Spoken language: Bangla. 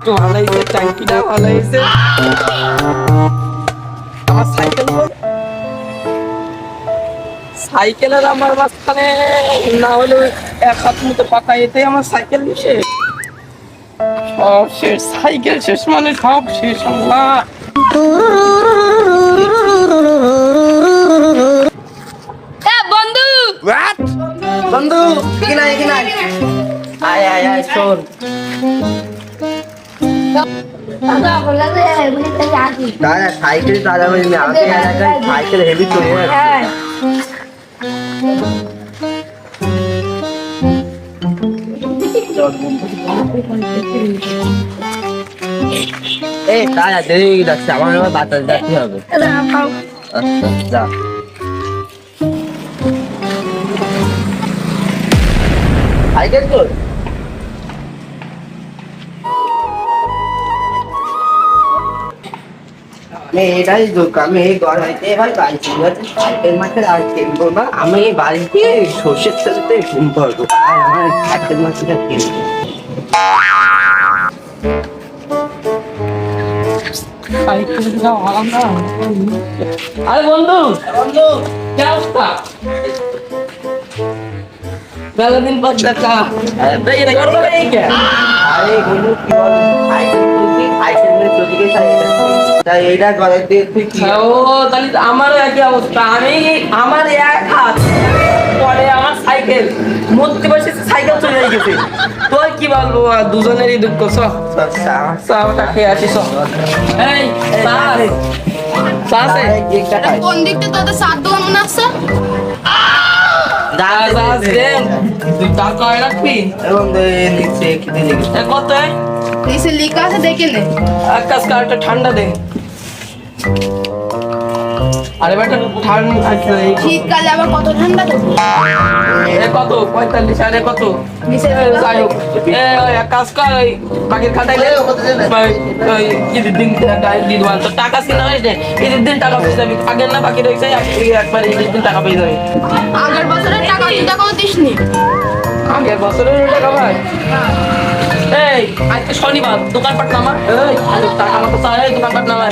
একটু ভালো হয়েছে ভালো হয়েছে আমার সাইকেল সাইকেলের আমার মাঝখানে না হলে এক হাত মতো পাতা এতে আমার সাইকেল শেষ সব শেষ সাইকেল শেষ মানে সব শেষ আল্লাহ বন্ধু! বন্ধু কি নাই কি নাই আয় আয় আয় শোন। সাইকেল বলি আমাকে সাইকেল হেভি চলে এই যাচ্ছে আমার আবার বাতাস যাচ্ছে হবে। আচ্ছা দুঃখ আমি এই গড়াইতে এবার বাড়ি চলে যাচ্ছি সাইকেল মাঠে আর কিনবো না আমি এই বাড়িতে সর্ষের তেলতে ঘুম পড়ব আর আমার সাইকেল মাঠটা কিনবো আরে বন্ধু বন্ধু অবস্থা? মেলাদিন পর দেখা। আরে বন্ধু কি বল? সাইকেল তুলছি সাইকেল নিয়ে চলে গেছে সাইকেল তাই এইটা গড়াইতে তুই কি? ও তাহলে আমারও একই অবস্থা। আমি আমার এক হাত পরে আমার সাইকেল। মরতে বসে সাইকেল চলে গেছে। তোর কি বলব আর দুজনেরই দুঃখ চাটা খেয়ে আসি এই চা চা খাই কোন দিকটা? তোদের সাত দোকান মনে আছে? রাখবি? এবং নিচে কত নিচে লিখা আছে দেখে নে। ঠান্ডা দে। আরে বেটা ঠান্ডা শীতকালে আবার কত ঠান্ডা এ কত? পঁয়তাল্লিশ আর কত? কাজ কর খাতায় ঈদের দিন টাকা তো টাকা কিনা হয়েছে? ঈদের দিন টাকা পেয়ে যাবি আগের না বাকি রয়েছে একবার ঈদের দিন টাকা পেয়ে যাবি আগের টাকাও আগের বছরের টাকা ভাই এই আজকে শনিবার দোকানপাট নামা এই দোকানপাট নামা